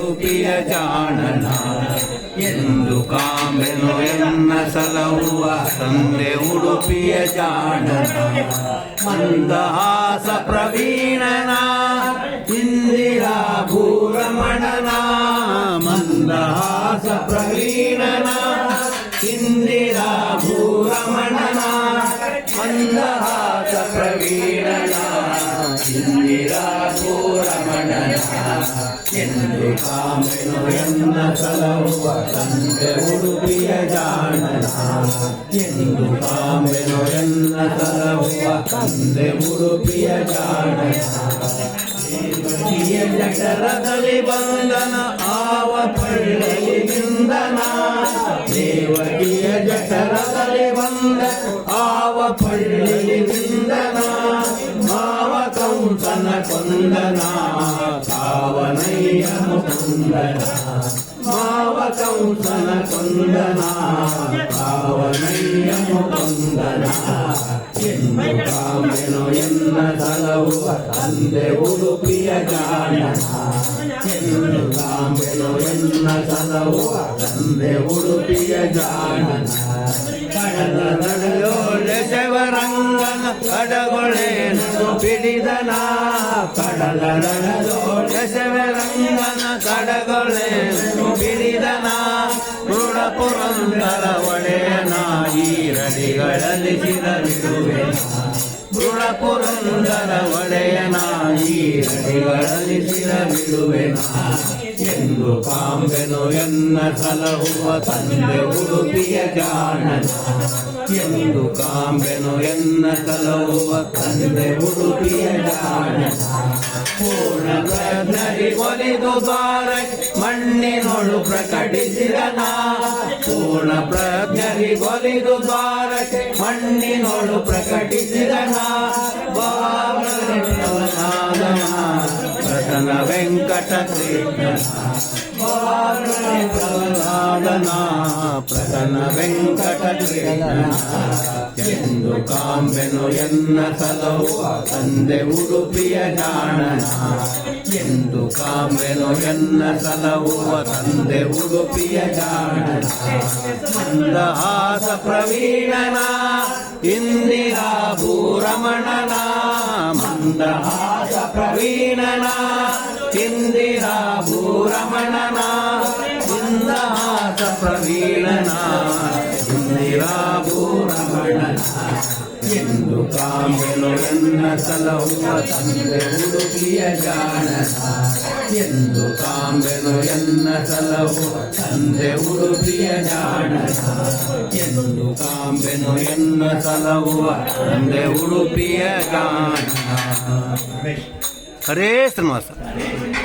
ಉಡುಪಿಯ ಜಾಣನ ಎಂದು ಕಾಮೆನು ಎನ್ನ ಸಲಹುವ ತಂದೆ ಉಡುಪಿಯ ಜಾಣನ ಮಂದಹಾಸ ಪ್ರವೀಣನ ಇಂದಿರಾ ಭೂರಮಣನ ಮಂದಹಾಸ ಪ್ರವೀಣನ ಇಂದಿರಾ ಭೂರಮಣನ ಮಂದಹಾಸ ಪ್ರವೀಣನ ಇಂದಿರಾ ಭೂರಮಣನ ಎಂದು ಕಾಮೆನು ಎನ್ನ ಸಲಹುವ ತಂದೆ ಉಡುಪಿಯ ಜಾಣನ ಎಂದು ಕಾಮೆನು ಎನ್ನ ಸಲಹುವ ತಂದೆ ಉಡುಪಿಯ ಜಾಣನ ದೇವಕಿಯ ಜಠರದಲ್ಲಿ ಬಂದನ ಆವ ಪಳ್ಳಲಿ ನಿಂದನ ದೇವಕಿಯ ಜಠರದಲ್ಲಿ ಬಂದ ಆವ ಪಳ್ಳಲಿ ನಿಂದನ ಮಾವ కంకణ కొందనా కావనయ్యము కొందనా. మావ కంకణ కొందనా కావనయ్యము కొందనా. ఎందు కామెను ఎన్న తలవు అందే ఉడుపియ జాననా ఎందు కామెను కడల నడలో శివరంగన కడగొళే ಬಿಡಿದನ? ಕಡಲಡಲೋ ದಶವರಂಗನ ಕಡಗೊಳೆ ಬಿಡಿದನ? ಮೃಡ ಪುರಂದರ ಒಡೆಯನ ಈ ರಡಿಗಳಲ್ಲಿ ಸಿರಲಿರುವೆ ಮೃಡ ಪುರಂದರ ಒಡೆಯನ ಈ ರಡಿಗಳಲ್ಲಿ ಸಿರಲಿರುವೆ ಎಂದು ಕಾಂಬೆನು ಎನ್ನ ಸಲಹುವ ತಂದೆ ಹುಡುಗ ಉಡುಪಿಯ ಜಾಣನ ಎಂದು ಕಾಂಬೆನು ಎನ್ನ ಕಲವುವ ತಂದೆ ಉಡುಪಿಯ ಜಾಣನ ಪೂರ್ಣಿ ಒಲಿದು ಬಾರ ಮಣ್ಣಿನೊಳು ಪ್ರಕಟಿಸಿದನ ಪೂರ್ಣ ಪ್ರಜ್ಞರಿ ಒಲಿದು ಬಾರ ಮಣ್ಣಿನೊಳು ಪ್ರಕಟಿಸಿದನ ಪ್ರಸನ್ನ ವೆಂಕಟ ಕೃಷ್ಣನಾದನ ಪ್ರಸನ್ನ ವೆಂಕಟ ಕೃಷ್ಣ ಎಂದು ಕಾಂಬೆನು ಎನ್ನ ಸಲಹುವ ತಂದೆ ಉಡುಪಿಯ ಜಾಣನ ಎಂದು ಕಾಂಬೆನು ಎನ್ನ ಸಲಹುವ ತಂದೆ ಉಡುಪಿಯ ಜಾಣನ ಮಂದಹಾಸ ಪ್ರವೀಣನ ಇಂದಿರಾ ಭೂರಮಣನ ಮಂದಹಾಸ ಪ್ರವೀಣನ ಇಂದಿರಾ ಭೂರಮಣನ ಮಂದಹಾಸ ಪ್ರವೀಣನ ಇಂದಿರಾ ಭೂರಮಣನ, ಎಂದು ಕಾಮೆನು ಎನ್ನ ಸಲಹುವ ತಂದೆ ಉಡುಪಿಯ ಜಾಣನ. ಎಂದು ಕಾಮೆನು ಎನ್ನ ಸಲಹುವ ತಂದೆ ಉಡುಪಿಯ ಜಾಣನ. ಎಂದು ಕಾಂಬೆನು ಎನ್ನ ಸಲಹುವ ತಂದೆ ಉಡುಪಿಯ ಜಾಣ ಹರೇ ಶ್ರೀನಿವಾಸ.